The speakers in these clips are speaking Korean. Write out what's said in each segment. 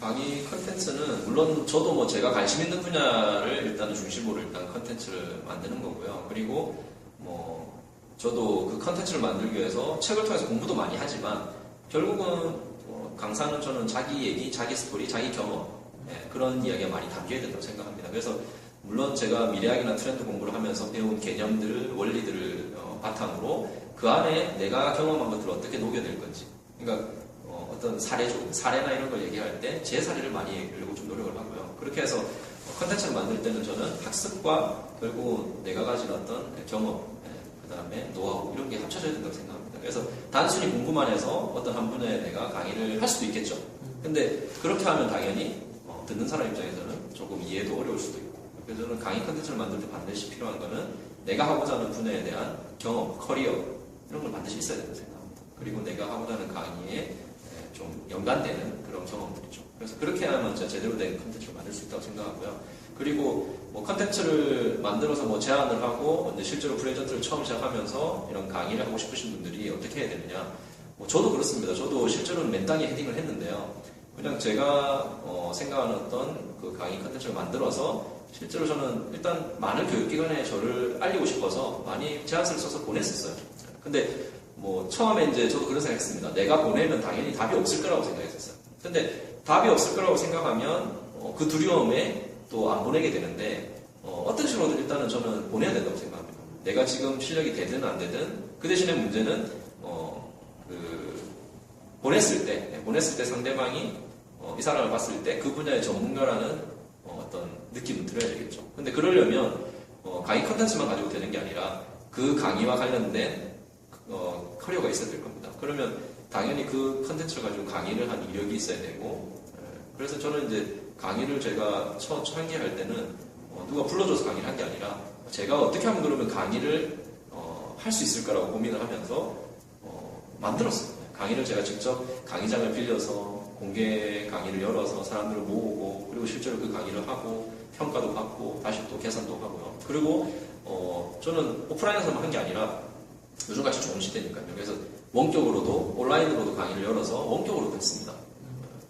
강의 컨텐츠는 물론 저도 뭐 제가 관심 있는 분야를 일단 중심으로 일단 컨텐츠를 만드는 거고요. 그리고 뭐 저도 그 컨텐츠를 만들기 위해서 책을 통해서 공부도 많이 하지만 결국은 뭐 강사는 저는 자기 얘기, 자기 스토리, 자기 경험 예, 그런 이야기가 많이 담겨야 된다고 생각합니다. 그래서 물론 제가 미래학이나 트렌드 공부를 하면서 배운 개념들, 원리들을 어, 바탕으로 그 안에 내가 경험한 것들을 어떻게 녹여낼 건지. 그러니까 어, 떤 사례죠. 사례나 이런 걸 얘기할 때 제 사례를 많이 얘기하려고 좀 노력을 하고요. 그렇게 해서 어, 컨텐츠를 만들 때는 저는 학습과 결국 내가 가진 어떤 경험, 그 다음에 노하우 이런 게 합쳐져야 된다고 생각합니다. 그래서 단순히 공부만 해서 어떤 한 분야에 내가 강의를 할 수도 있겠죠. 근데 그렇게 하면 당연히 어, 듣는 사람 입장에서는 조금 이해도 어려울 수도 있고 그래서 저는 강의 컨텐츠를 만들 때 반드시 필요한 거는 내가 하고자 하는 분야에 대한 경험, 커리어 이런 걸 반드시 있어야 된다고 생각합니다. 그리고 내가 하고자 하는 강의에 에, 좀 연관되는 그런 경험들이죠. 그래서 그렇게 하면 진짜 제대로 된 컨텐츠를 만들 수 있다고 생각하고요. 그리고 뭐 컨텐츠를 만들어서 뭐 제안을 하고 실제로 프레젠트를 처음 시작하면서 이런 강의를 하고 싶으신 분들이 어떻게 해야 되느냐. 뭐 저도 그렇습니다. 저도 실제로는 맨땅에 헤딩을 했는데요. 그냥 제가 어, 생각하는 어떤 그 강의 컨텐츠를 만들어서 실제로 저는 일단 많은 교육기관에 저를 알리고 싶어서 많이 제안서를 써서 보냈었어요. 근데 뭐 처음에 이제 저도 그런 생각했습니다. 내가 보내면 당연히 답이 없을 거라고 생각했었어요. 근데 답이 없을 거라고 생각하면 어, 그 두려움에 또 안 보내게 되는데 어, 떤 식으로든 일단은 저는 보내야 된다고 생각합니다. 내가 지금 실력이 되든 안 되든 그 대신에 문제는 어, 그 보냈을 때 네, 보냈을 때 상대방이 어, 이 사람을 봤을 때 그 분야의 전문가라는 어, 떤 느낌을 들어야 되겠죠. 근데 그러려면 어, 강의 컨텐츠만 가지고 되는 게 아니라 그 강의와 관련된 어, 커리어가 있어야 될 겁니다. 그러면 당연히 그 컨텐츠를 가지고 강의를 한 이력이 있어야 되고 예, 그래서 저는 이제 강의를 제가 처음 설계할 때는 어, 누가 불러줘서 강의를 한 게 아니라 제가 어떻게 하면 그러면 강의를 어, 할 수 있을까라고 고민을 하면서 어, 만들었어요. 강의를 제가 직접 강의장을 빌려서 공개 강의를 열어서 사람들을 모으고 그리고 실제로 그 강의를 하고 평가도 받고 다시 또 계산도 하고요. 그리고 어, 저는 오프라인에서만 한 게 아니라 요즘같이 좋은 시대니까요. 그래서 원격으로도 온라인으로도 강의를 열어서 원격으로도 했습니다.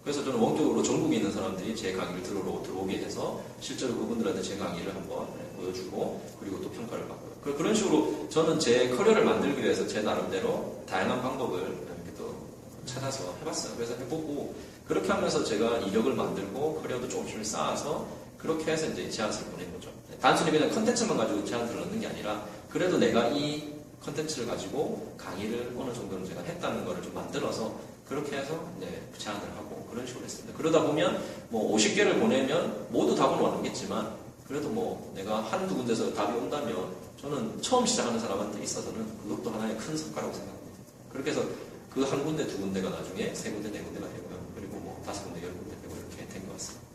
그래서 저는 원격으로 전국에 있는 사람들이 제 강의를 들으러 들어오게 해서 실제로 그분들한테 제 강의를 한번 보여주고 그리고 또 평가를 받고요. 그- 그런 식으로 저는 제 커리어를 만들기 위해서 제 나름대로 다양한 방법을 이렇게 또 찾아서 해봤어요. 그래서 해보고 그렇게 하면서 제가 이력을 만들고 커리어도 조금씩 쌓아서 그렇게 해서 이제 제안서를 보낸 거죠. 단순히 그냥 컨텐츠만 가지고 제안서를 넣는 게 아니라 그래도 내가 이 컨텐츠를 가지고 강의를 어느 정도는 제가 했다는 거를 좀 만들어서 그렇게 해서 네, 제안을 하고 그런 식으로 했습니다. 그러다 보면 뭐 50개를 보내면 모두 답은 왔겠지만 그래도 뭐 내가 한두 군데서 답이 온다면 저는 처음 시작하는 사람한테 있어서는 그것도 하나의 큰 성과라고 생각합니다. 그렇게 해서 그 한 군데 두 군데가 나중에 세 군데 네 군데가 되고요. 그리고 뭐 다섯 군데 열 군데 되고 이렇게 된 것 같습니다.